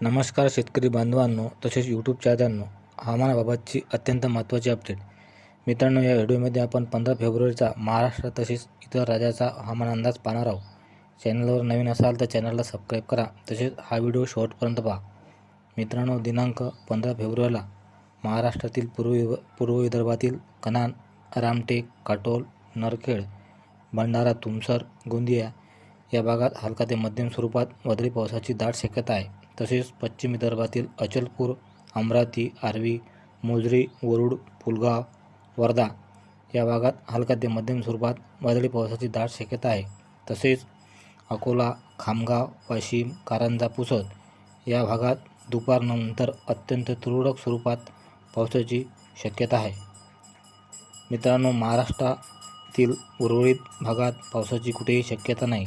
नमस्कार शेतकरी बांधवांनो तसेच यूट्यूब चाहत्यांनो हवामानाबाबतची अत्यंत महत्त्वाची अपडेट मित्रांनो या व्हिडिओमध्ये आपण पंधरा फेब्रुवारीचा महाराष्ट्र तसेच इतर राज्याचा हवामान अंदाज पाहणार आहोत. चॅनलवर नवीन असाल तर चॅनलला सबस्क्राईब करा तसेच हा व्हिडिओ शेवटपर्यंत पहा. मित्रांनो दिनांक पंधरा फेब्रुवारीला महाराष्ट्रातील पूर्व विभ पूर्व विदर्भातील कनान रामटेक काटोल नरखेड भंडारा तुमसर गोंदिया या भागात हलका ते मध्यम स्वरूपात वादळी पावसाची दाट शक्यता आहे. तसेच पश्चिम विदर्भातील अचलपूर अमरावती आर्वी मोजरी वरुड पुलगाव वर्धा या भागात हलका ते मध्यम स्वरूपात वादळी पावसाची दाट शक्यता आहे. तसेच अकोला खामगाव वाशिम कारंजा पुसद या भागात दुपारनंतर अत्यंत तुरळक स्वरूपात पावसाची शक्यता आहे. मित्रांनो महाराष्ट्रातील उर्वरित भागात पावसाची कुठेही शक्यता नाही.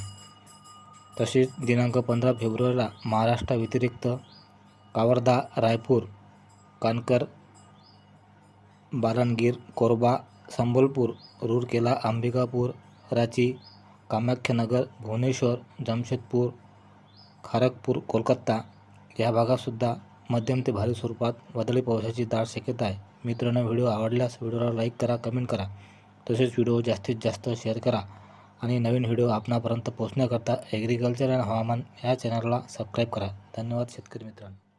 तसेच दिनांक पंधरा फेब्रुवारीला महाराष्ट्राव्यतिरिक्त कावर्धा रायपूर कानकर बारणगीर कोरबा संबलपूर रूरकेला अंबिकापूर रांची कामाख्यानगर भुवनेश्वर जमशेदपूर खारगपूर कोलकाता या भागातसुद्धा मध्यम ते भारी स्वरूपात वादळी पावसाची दाट शक्यता आहे. मित्रांनो व्हिडिओ आवडल्यास व्हिडिओला लाईक करा कमेंट करा. तसेच व्हिडिओ जास्तीत जास्त शेअर करा. आणि नवीन व्हिडिओ आपणापर्यंत पोहोचण्याकरता ॲग्रिकल्चर अँड हवामान या चॅनलला सबस्क्राईब करा. धन्यवाद शेतकरी मित्रांनो.